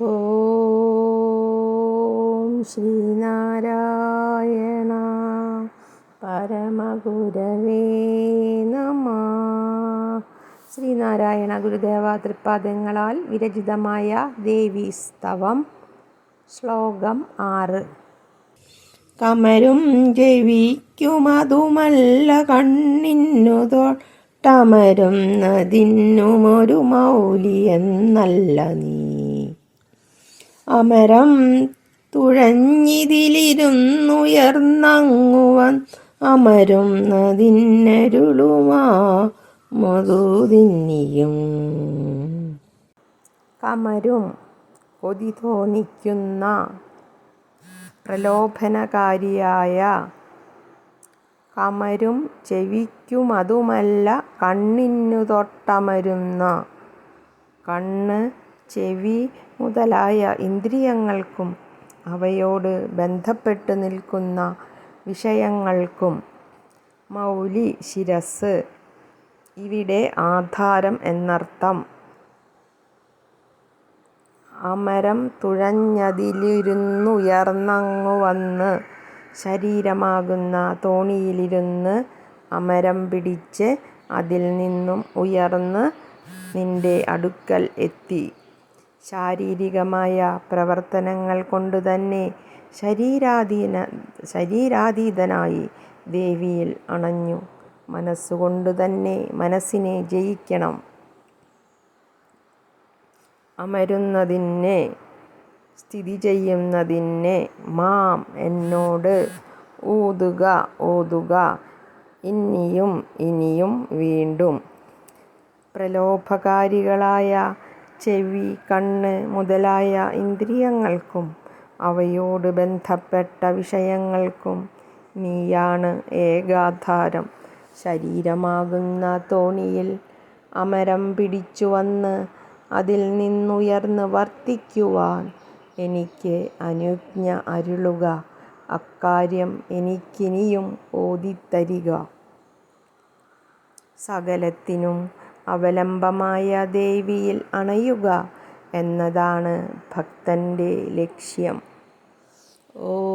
ഓം ശ്രീനാരായണ പരമഗുരവേ നമ. ശ്രീനാരായണ ഗുരുദേവ തൃപ്പാദങ്ങളാൽ വിരചിതമായ ദേവീസ്തവം ശ്ലോകം ആറ്. കമരും ജവിക്കുമതുമല്ല കണ്ണിന്നു തൊട്ടമരുന്നതിന്നുമൊരു നദിന്നുമൊരു മൗലിയെന്നല്ല നീ. അമരം തുഴഞ്ഞിതിലിരുന്നുയർന്നങ്ങുവൻ അമരും നദിന്നരുളുമാ മധുതിന്നിയും. കമരും കൊതി തോന്നിക്കുന്ന പ്രലോഭനകാരിയായ കമരും ചെവിക്കുമതുമല്ല കണ്ണിനു തൊട്ടമരുന്ന കണ്ണ് ചെവി മുതലായ ഇന്ദ്രിയങ്ങൾക്കും അവയോട് ബന്ധപ്പെട്ട് നിൽക്കുന്ന വിഷയങ്ങൾക്കും മൗലി ശിരസ്. ഇവിടെ ആധാരം എന്നർത്ഥം. അമരം തുഴഞ്ഞതിലിരുന്നുയർന്നങ്ങു വന്ന് ശരീരമാകുന്ന തോണിയിലിരുന്ന് അമരം പിടിച്ച് അതിൽ നിന്നും ഉയർന്ന് നിന്റെ അടുക്കൽ എത്തി. ശാരീരികമായ പ്രവർത്തനങ്ങൾ കൊണ്ട് തന്നെ ശരീരാധീന ശരീരാതീതനായി ദേവിയിൽ അണഞ്ഞു. മനസ്സുകൊണ്ട് തന്നെ മനസ്സിനെ ജയിക്കണം. അമരുന്നതിനെ സ്ഥിതി ചെയ്യുന്നതിനെ മാം എന്നോട് ഊതുക ഓതുക ഇനിയും ഇനിയും വീണ്ടും. പ്രലോഭകാരികളായ ചെവി കണ്ണ് മുതലായ ഇന്ദ്രിയങ്ങൾക്കും അവയോട് ബന്ധപ്പെട്ട വിഷയങ്ങൾക്കും നീയാണ് ഏകാധാരം. ശരീരമാകുന്ന തോണിയിൽ അമരം പിടിച്ചു വന്ന് അതിൽ നിന്നുയർന്ന് വർത്തിക്കുവാൻ എനിക്ക് അനുജ്ഞ അരുളുക. അക്കാര്യം എനിക്കിനിയും ഓതിത്തരിക. സകലത്തിനും അവലംബമായ ദേവിയിൽ അണയുക എന്നതാണ് ഭക്തന്റെ ലക്ഷ്യം. ഓം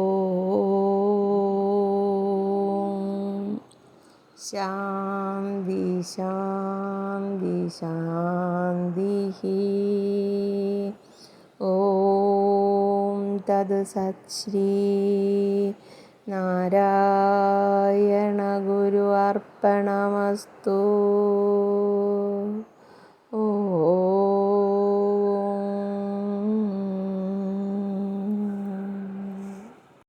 ശാന്തി ശാന്തി ശാന്തി ഓം തത് ശ്രീ നാരായണ അർപ്പണമസ്തു